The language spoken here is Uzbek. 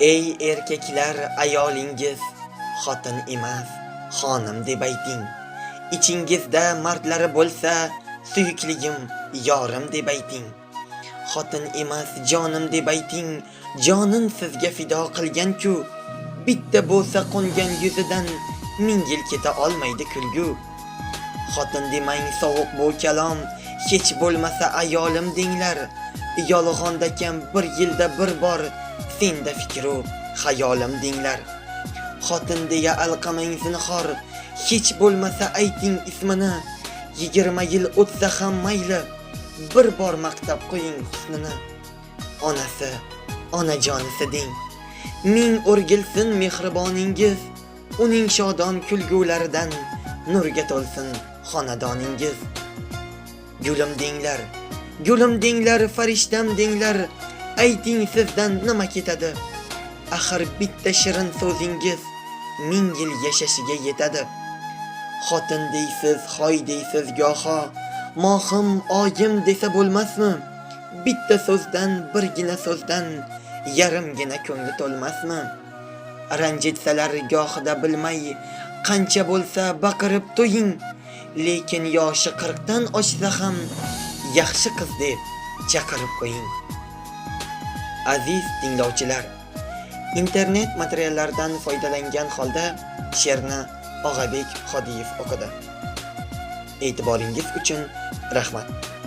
ey erkaklar ayolingiz xotin emas xonim deb ayting. Ichingizda mardlari bo'lsa suyukligim yorim deb ayting. Xotin emas jonim deb ayting. Jonin sizga fido qilganku bitta bo'lsa qo'ngan yuzidan ming yil keta olmaydi kulgu. Xotin demang sovuq bu kalom hech bo'lmasa ayolim denglar. Yolg'ondakam bir yilda bir bor senda fikru xayolim denglar xotin deya alqamang zinhor hech bo'lmasa ayting ismini. Yigirma yil o'tsa ham mayli bir bor maqtab qo'ying husnini. Onasi onajonisi deng ming o'rgilsin mehriboningiz uning shodon kulgularidan nurga to'lsin xonadoningiz gulim denglar gulim denglar farishtam denglar ayting sizdan nima ketadi? Axir bitta shirin so'zingiz ming yil yashashiga yetadi. Xotin deysiz hoy deysiz goho. Mohim oyim desa bo'lmasmi? Bitta so'zdan birgina so'zdan yarimgina ko'ngli to'lmasmi? Ranjitsalar gohida bilmay qancha bo'lsa baqirib to'ying. Lekin yoshi qirqdan oshsa ham yaxshi qiz deb chaqirib qo'ying. Aziz tinglovchilar. Internet materiallaridan foydalangan holda she'rni og'abek hodiyev o'qidi. E'tiboringiz uchun rahmat.